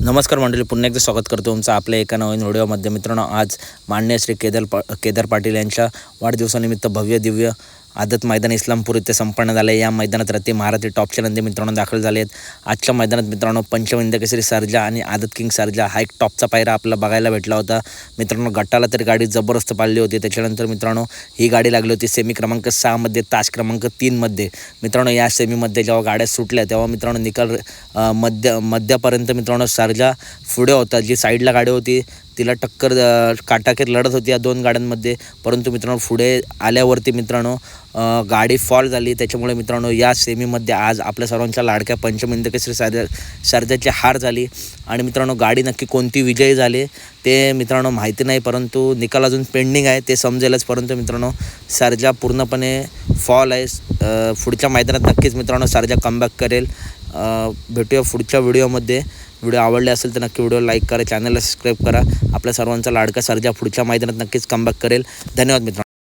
नमस्कार मंडळी पुन्हा एकदा स्वागत करतो तुमचं आपल्या एका नवीन व्हिडिओमध्ये मित्रांनो आज मान्य श्री केदार पा केदार पाटील यांच्या वाढदिवसानिमित्त भव्य दिव्य आदत मैदान इस्लामपूर इथे संपन्न झाले या मैदानात रती महारथी टॉपचे नंदी मित्रांनो दाखल झाले आहेत आजच्या मैदानात मित्रांनो पंचविंद केसरी सर्जा आणि आदत किंग सर्जा हा एक टॉपचा पायरा आपल्याला बघायला भेटला होता. मित्रांनो गटाला तर गाडी जबरदस्त पाळली होती. त्याच्यानंतर मित्रांनो ही गाडी लागली होती सेमी क्रमांक सहामध्ये तास क्रमांक तीनमध्ये मित्रांनो या सेमीमध्ये जेव्हा गाड्या सुटल्या तेव्हा मित्रांनो निकाल मध्य मध्यापर्यंत मित्रांनो सर्जा पुढे होता. जी साईडला गाडी होती तिला टक्कर काटाकेत काटाकीर लढत होती या दोन गाड्यांमध्ये. परंतु मित्रांनो पुढे आल्यावरती मित्रांनो गाडी फॉल झाली. त्याच्यामुळे मित्रांनो या सेमीमध्ये आज आपल्या सर्वांच्या लाडक्या पंचमिंद केसरी सर्जा हार झाली. आणि मित्रांनो गाडी नक्की कोणती विजयी झाली ते मित्रांनो माहिती नाही. परंतु निकाल अजून पेंडिंग आहे ते समजेलच. परंतु मित्रांनो सर्जा पूर्णपणे फॉल आहे. पुढच्या मैदानात नक्कीच मित्रांनो सरजा कमबॅक करेल. भेटूया पुढच्या व्हिडिओमध्ये व्हिडिओ आवडले असेल तर नक्की व्हिडिओ लाईक करा चॅनलला सबस्क्राईब करा. आपल्या सर्वांचा लाडका सर्जा पुढच्या मैदानात नक्कीच कमबॅक करेल. धन्यवाद मित्रांनो.